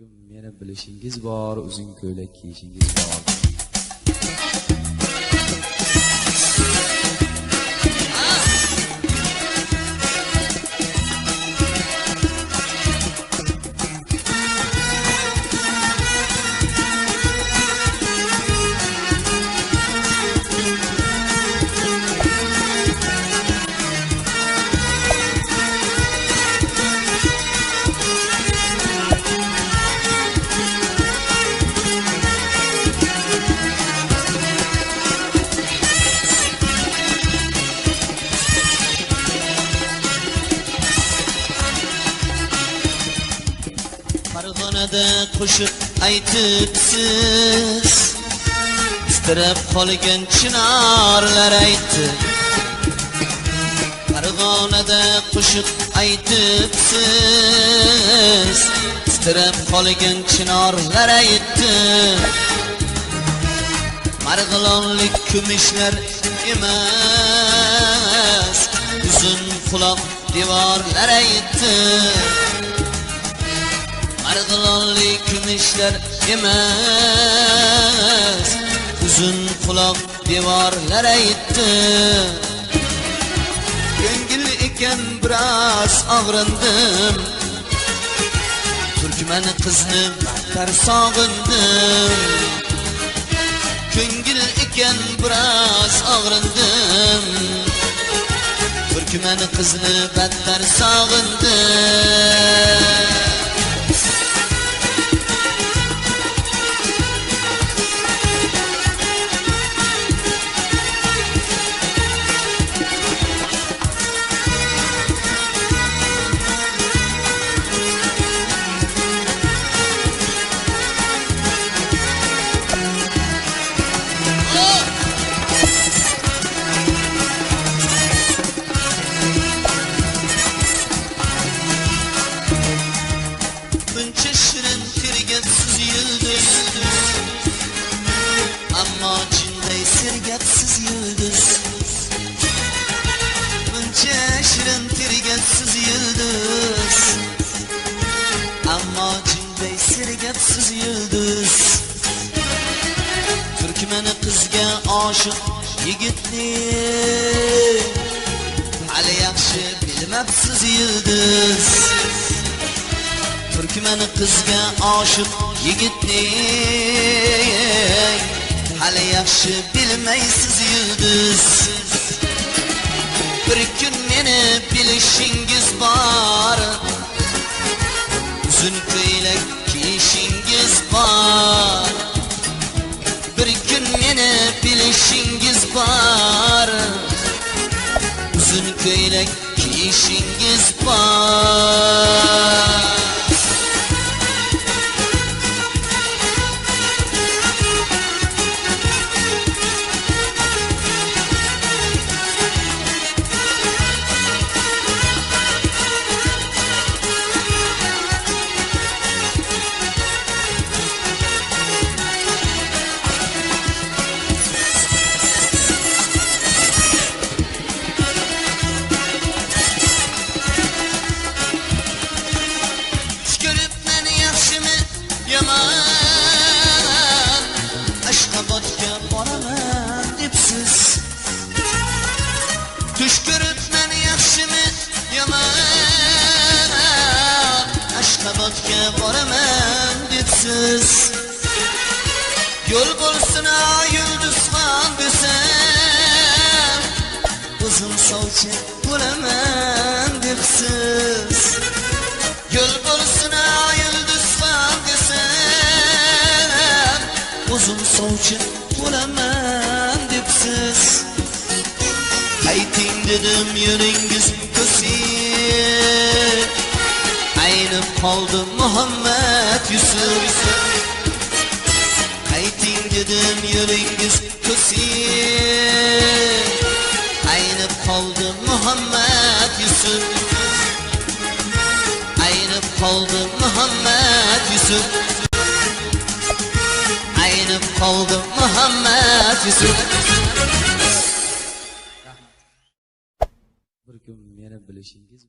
kun meni bilishingiz bor uzun ko'ylak kiyishingiz bor. Farg'onada qo'shiq aytibsiz. Titrab qolgan chinorlar aytdi. Farg'onada qo'shiq aytibsiz. Titrab qolgan chinorlar aytdi. Marg'ilonlik kumushlar emas. Uzun quloq devorlar aytdi. Marg'ilonli kumushlar emas. Uzun quloq devorlar aytdi. Ko'ngil ekan biroz og'rindim. Turkman qizni battar sog'indim. Ko'ngil ekan biroz og'rindim. Turkman qizni battar sog'indim. Ammo jinday sergapsiz yulduz Buncha shirin tergapsiz yulduz Ammo jinday sergapsiz yulduz Turkmani qizga oshiq yigitni Hali yaxshi bilmabsiz yulduz Turkmani qizga oshiq yigitni hali yaxshi bilmaysiz yulduz bir kun meni bilishingiz bor uzun ko'ylak kiyishingiz bor bir kun meni bilishingiz bor uzun ko'ylak kiyishingiz bor boraman debsiz yo'l bo'lsin yulduzxon desam o'zim sovchi bo'laman debsiz Yo'l bo'lsin yulduzxon desam o'zim sovchi bo'laman debsiz ayting dedim yo'lingiz aynib qoldi muhammad yusuf. Ayting dedim yo'lingiz ko'sib aynib qoldi muhammad yusuf. Aynib qoldi muhammad yusuf. Aynib qoldi muhammad yusuf. Bir kun meni bilishingiz